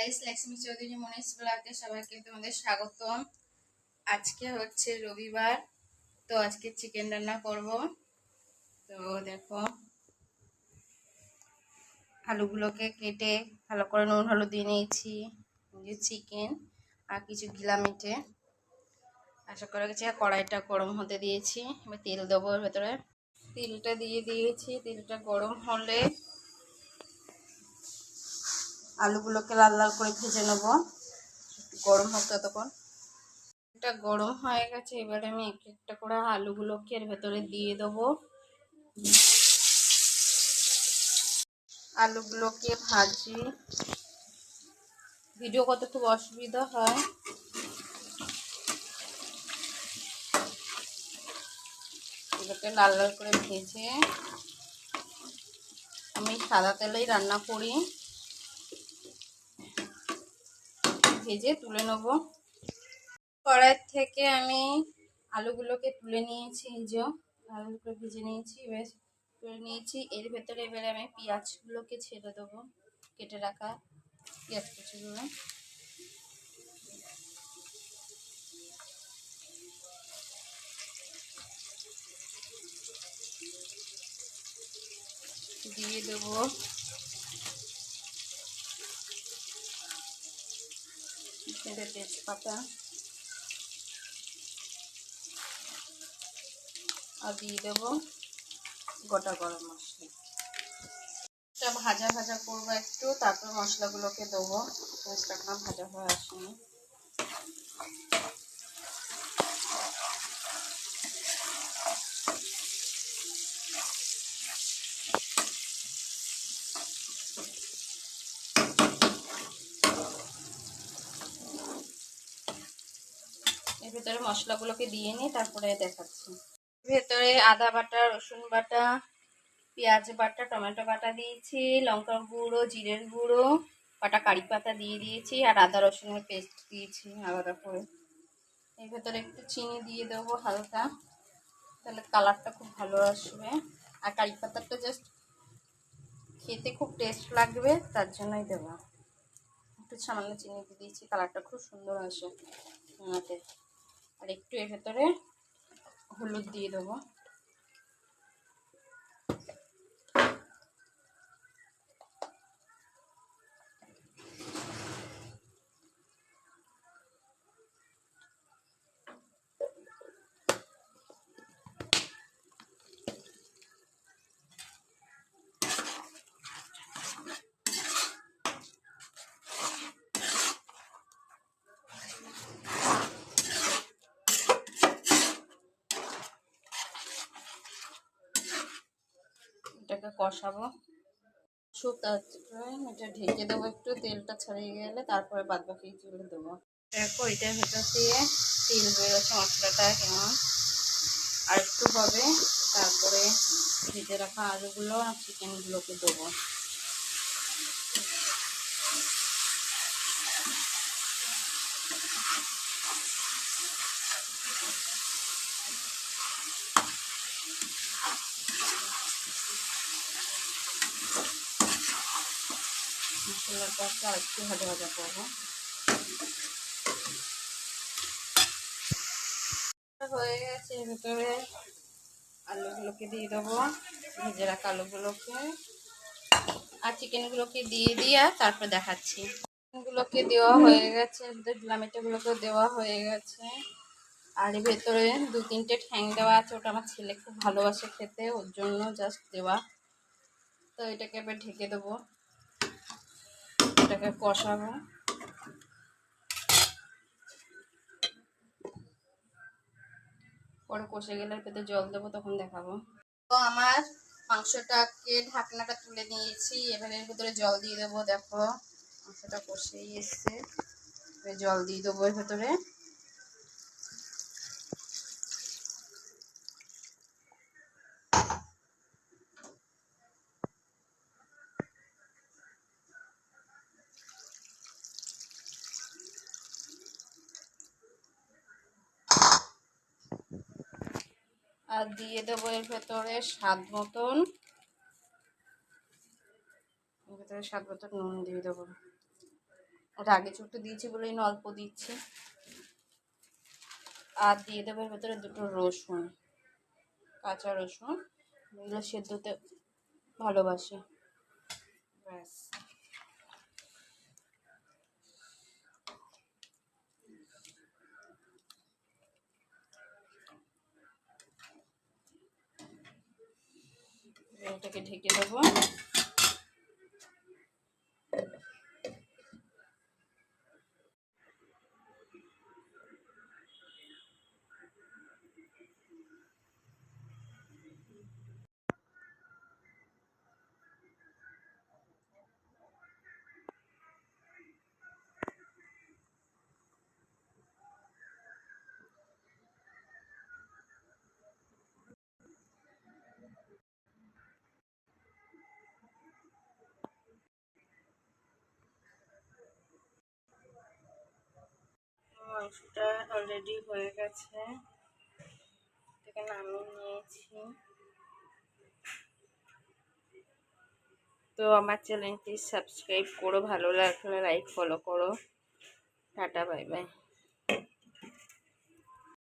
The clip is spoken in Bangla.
গাইস লক্ষ্মী চৌধুরী মনীষ ব্লগে সবাইকে তোমাদের স্বাগতম। আজকে হচ্ছে রবিবার, তো আজকে চিকেন রান্না করব। তো দেখো, আলুগুলোকে কেটে ভালো করে নুন, হলুদ দিয়ে নিয়েছি, যে চিকেন আর কিছু গিলা মিটে আশা করে গেছি আর কড়াইটা গরম হতে দিয়েছি, এবার তেল দেবো ভেতরে। তেলটা দিয়ে দিয়েছি, তেলটা গরম হলে আলুগুলোকে লাল লাল করে ভেজে নেব। গরম হোক ততক্ষণ। এটা গরম হয়ে গেছে, এবারে আমি এক একটা করে আলুগুলোকে এর ভেতরে দিয়ে দেবো। আলুগুলোকে ভাজি। ভিডিও করতে খুব অসুবিধা হয়। এগুলোকে লাল লাল করে ভেজে আমি সাদা তেলেই রান্না করি। ভেজে তুলে নেব। কড়াই থেকে আমি আলুগুলোকে তুলে নিয়েছি, এই যে আলুগুলো ভেজে নিয়েছি, এবার তুলে নিয়েছি। এর ভেতরে এবারে আমি পেঁয়াজগুলোকে ছেড়ে দেবো, কেটে রাখা পেঁয়াজ কুচিগুলো। দিয়ে দেবো এখানে তেজপাতা আর দিয়ে দেবো গোটা গরম মশলা। ভাজা ভাজা করব একটু, তারপর মশলাগুলোকে দেবো। পেঁয়াজটা ভাজা হয়ে আসেনি। ভেতরে মশলাগুলোকে দিয়ে নিই তারপরে দেখাচ্ছি। ভেতরে আদা বাটা, রসুন বাটা, পেঁয়াজ বাটা, টমেটো বাটা দিয়েছি, লঙ্কার গুঁড়ো, জিরের গুঁড়ো, বাটা কারি পাতা দিয়ে দিয়েছি আর আদা রসুনের পেস্ট দিয়েছি আলাদা করে। এর ভেতরে একটু চিনি দিয়ে দেবো হালকা, তাহলে কালারটা খুব ভালো আসবে। আর কারি পাতাটা জাস্ট খেতে খুব টেস্ট লাগবে, তার জন্যই দেবো। একটু সামান্য চিনি দিয়ে দিয়েছি, কালারটা খুব সুন্দর আসে ওনাতে একটু এর ভেতরে হলুদ দিয়ে দেবো। এটাকে কষাবো। সুপ এটা ঢেকে দেবো একটু, তেলটা ছড়িয়ে গেলে তারপরে বাদ বাকি তুলে দেবো। দেখো, এটার ভেতর দিয়ে তেল বেরোচ্ছে মশলাটা কেমন? আর একটু হবে, তারপরে ভেজে রাখা আলুগুলো আর চিকেনগুলোকে দেবো। আর একটু ভাজা ভাজা করব। হয়ে গেছে ভিতরে আলুগুলোকে দিয়ে দেবো, ভেজে রাখা আলুগুলোকে। আর চিকেনগুলোকে দিয়ে দিয়ে তারপর দেখাচ্ছি। চিকেনগুলোকে দেওয়া হয়ে গেছে গ্লামিটাগুলোকে দেওয়া হয়ে গেছে। আর এর ভেতরে দু তিনটে ঠ্যাং দেওয়া আছে, ওটা আমার ছেলে খুব ভালোবাসে খেতে, ওর জন্য জাস্ট দেওয়া। তো এটাকে এবার ঢেকে দেবো। এটাকে কষাবো। পরে কষে গেলে পেতে জল দেবো, তখন দেখাবো। তো আমার মাংসটাকে ঢাকনাটা তুলে নিয়েছি, এবার এর ভেতরে জল দিয়ে দেবো, দেখো। মাংসটা কষেই এসছে। জল দিয়ে দেবো এর ভেতরে। আর দিয়ে দেবো এর ভেতরে স্বাদ মতন। ভেতরে স্বাদ মতন নুন দিয়ে দেবো। ওটা আগে ছোট্ট দিয়েছি বলে অল্প দিচ্ছি। আর দিয়ে দেবো এর ভেতরে দুটো রসুন, কাঁচা রসুন। এগুলো সেদ্ধতে ভালোবাসে। ব্যাস। এটাকে ঢেকে দেবো। মাংসটা অলরেডি হয়ে গেছে। থেকে নামিয়ে নিয়েছি। তো আমার চ্যানেলটি সাবস্ক্রাইব করো, ভালো লাগলে লাইক ফলো করো। Tata bye bye